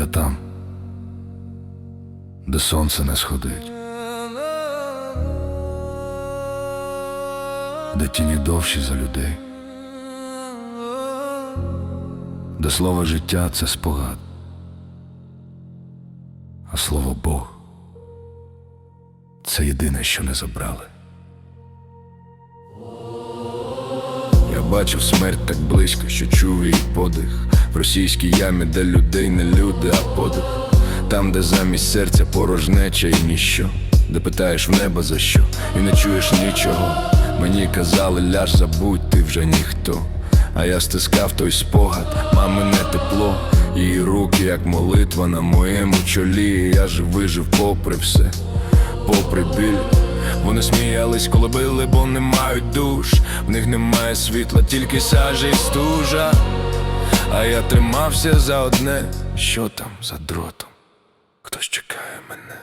Я там, де сонце не сходить, де тіні довші за людей, де слово життя це спогад, а слово Бог це єдине, що не забрали. Бачив смерть так близько, що чув її подих. В російській ямі, де людей не люди, а подих. Там, де замість серця порожнеча і ніщо. Де питаєш в небо за що і не чуєш нічого. Мені казали, ляж забудь, ти вже ніхто А я стискав той спогад, мамине тепло. Її руки, як молитва на моєму чолі. Я же вижив попри все, попри біль вони сміялись, коли били, бо не мають душ. В них немає світла, тільки сажа і стужа. А я тримався за одне, що там за дротом. Хтось чекає мене.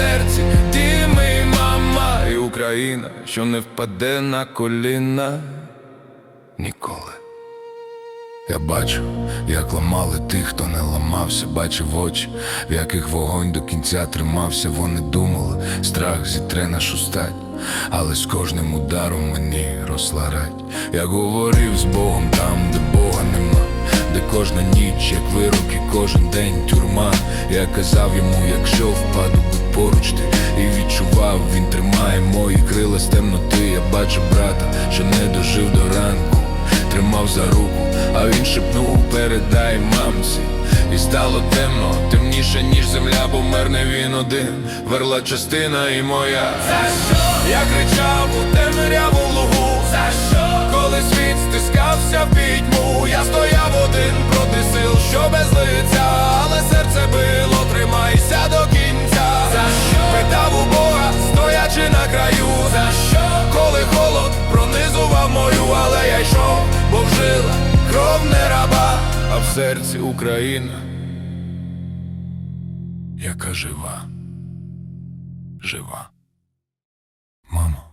Серці ти мій мама і Україна, що не впаде на коліна ніколи. Я бачу, як ламали тих, хто не ламався, бачив очі, в яких вогонь до кінця тримався, вони думали, страх зітре нашу стать, але з кожним ударом мені росла рать. Я говорив з Богом там, де Бога нема, де кожна ніч, як вирок, і кожен день тюрма. Я казав йому, якщо впаду, поруч ти І відчував, він тримає мої крила з темноти. Я бачу брата, що не дожив до ранку тримав за руку, а він шепнув, передай мамці. І стало темно, темніше, ніж земля, бо мерне він один, верла частина і моя. За що? Я кричав кров не раба, а в серці Україна, яка жива, жива. Мамо,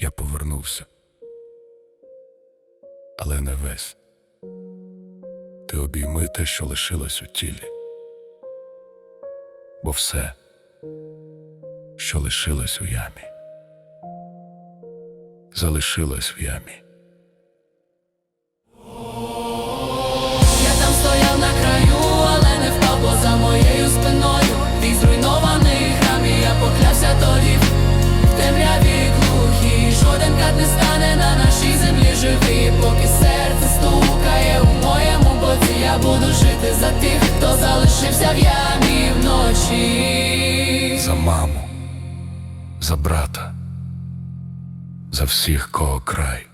я повернувся, але не весь. Ти обійми те, що лишилось у тілі, бо все, що лишилось у ямі, залишилось в ямі. За брата, за всіх, кого край.